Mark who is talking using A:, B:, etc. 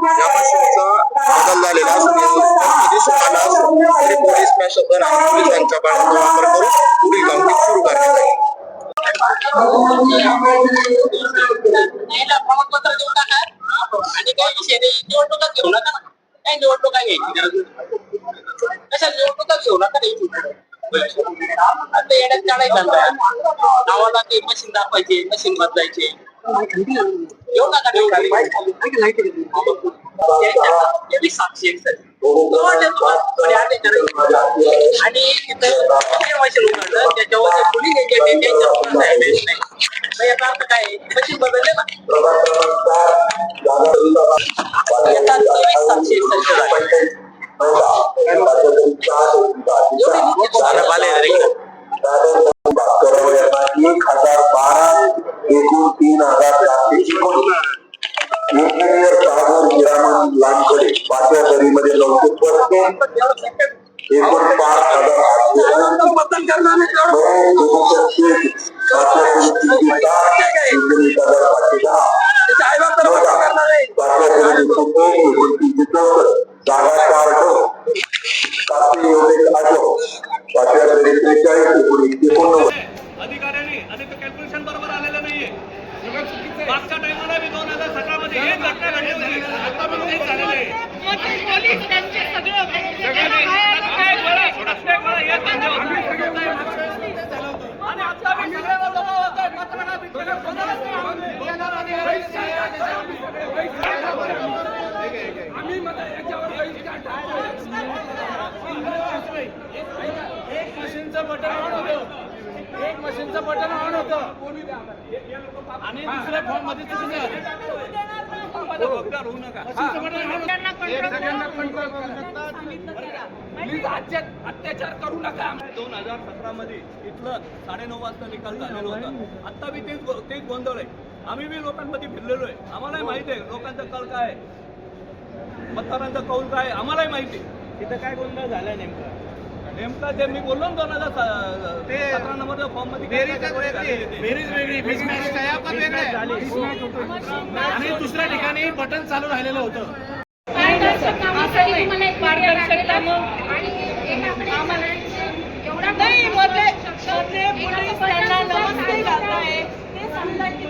A: या मशीनचा बदल झालेला असून कधी सुटाला असून पोलीस मॅशबन आणि पोलिसांच्या बाळाचा वापर करून पुढील कामगिरी सुरू करण्यात आली
B: प्रमाणपत्र काही विषय नाही निवडणुका घेऊ नका काही निवडणुका घ्यायची कशा निवडणुका घेऊ नका नाही आता येण्यात काढायचा नावाला ते मशीन दाखवायची मशीन बदलायचे साक्षी आले करायचे आणि तिथं मशीन उघडलं त्याच्यावर याचा अर्थ काय? मशीन बदलले ना येतात तेवीस
C: विज्ञानीवर तहानूर हिरामण लांकडे पाचव्या फेरीमध्ये नऊशे पस्तीस एकूण पाच हज़ार आठशे एकोणीस हज़ार पाचशे दहा पाचव्या फेरीची एकोणतीसशे चौसष्ट जागा चार डो सातशे योजनेत आठव पाचव्या फेरी त्रेचाळीस एकोणीसशे एकोणनव्वद
D: अधिकाऱ्यांनी आणि ते कॅल्क्युलेशन बरोबर आलेलं नाहीये मागच्या मी दोन हजार सतरा मध्ये एक घटना घडली. होती आता पण तेच झालेलं आहे.
E: पोलीस त्यांचे सगळं
D: सगळ्यांनी प्रत्येक वेळा प्रत्येक वेळा हेच धंदे
B: आणि आता मी सगळ्यांना जमा होतोय. पत्रकार बित्रकार कोणालाच नाही आणलं. येणार आणि आम्ही मग याच्यावर बहिष्कार एक मशीनचं बटन मशीनचं बटन ऑन होतं. आणि दुसऱ्या फॉर्ममध्ये झालं. अत्याचार करू नका.
D: दोन हजार सतरा मध्ये इथलं साडेनऊ वाजता निकाल झालेला होता. आता बी तेच तेच गोंधळ आहे. आम्ही बी लोकांमध्ये फिरलेलो आहे. आम्हालाही माहिती आहे लोकांचा कल काय मतदारांचा कौल काय आम्हालाही माहिती आहे.
F: तिथं काय गोंधळ झालाय नेमका?
D: नेमका ते मी बोललो ना दोन हजार सतरा नंबरच्या
F: फॉर्ममध्ये आणि दुसऱ्या ठिकाणी बटन चालू राहिलेलं होतं.
G: नाही. पोलीस त्यांना नमस्ते. घालताय ते सांगतात की.